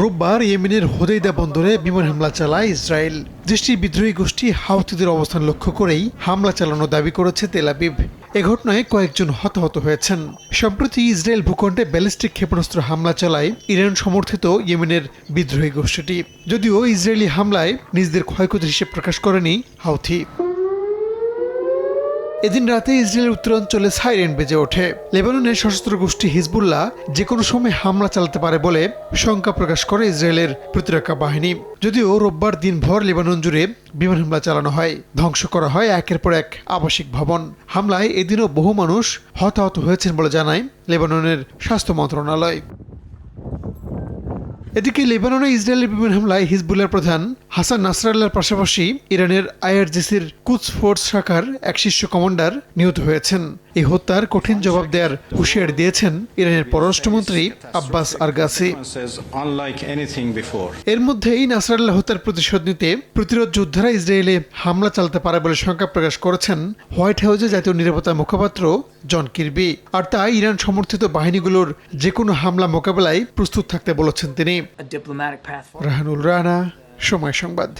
রোববার ইয়েমেনের হোদেইদা বন্দরে বিমান হামলা চালায় ইসরায়েল। দেশটির বিদ্রোহী গোষ্ঠী হাউতিদের অবস্থান লক্ষ্য করেই হামলা চালানোর দাবি করেছে তেলাবিব এ ঘটনায় কয়েকজন হতাহত হয়েছেন। সম্প্রতি ইসরায়েল ভূখণ্ডে ব্যালিস্টিক ক্ষেপণাস্ত্র হামলা চালায় ইরান সমর্থিত ইয়েমেনের বিদ্রোহী গোষ্ঠীটি। যদিও ইসরায়েলি হামলায় নিজেদের ক্ষয়ক্ষতির হিসেব প্রকাশ করেনি হাউথি এদিন রাতে ইসরায়েলের উত্তরাঞ্চলে সাইরেন বেজে ওঠে। লেবাননের সশস্ত্র গোষ্ঠী হিজবুল্লাহ যে কোনো সময় হামলা চালাতে পারে বলে শঙ্কা প্রকাশ করে ইসরায়েলের প্রতিরক্ষা বাহিনী। যদিও রোববার দিনভর লেবানন জুড়ে বিমান হামলা চালানো হয়, ধ্বংস করা হয় একের পর এক আবাসিক ভবন। হামলায় এদিনও বহু মানুষ হতাহত হয়েছেন বলে জানায় লেবাননের স্বাস্থ্য মন্ত্রণালয়। এদিকে লেবাননে ইসরায়েলের বিমান হামলায় হিজবুলের প্রধান হাসান নাসরাল্লার পাশাপাশি ইরানের আইআরজিসির কুচ ফোর্স শাখার এক শীর্ষ কমান্ডার নিহত হয়েছেন। এই হত্যার কঠিন জবাব দেওয়ার হুঁশিয়ারি দিয়েছেন ইরানের পররাষ্ট্রমন্ত্রী আব্বাস আরগাসি. এর মধ্যেই নাসরাল্লাহ হত্যার প্রতিশোধ নিতে প্রতিরোধ যোদ্ধারা ইসরায়েলে হামলা চালাতে পারে বলে শঙ্কা প্রকাশ করেছেন হোয়াইট হাউসে জাতীয় নিরাপত্তা মুখপাত্র জন কিরবি। আর তাই ইরান সমর্থিত বাহিনীগুলোর যে কোনো হামলা মোকাবেলায় প্রস্তুত থাকতে বলেছেন তিনি। রাহানুল রানা, সময় সংবাদ।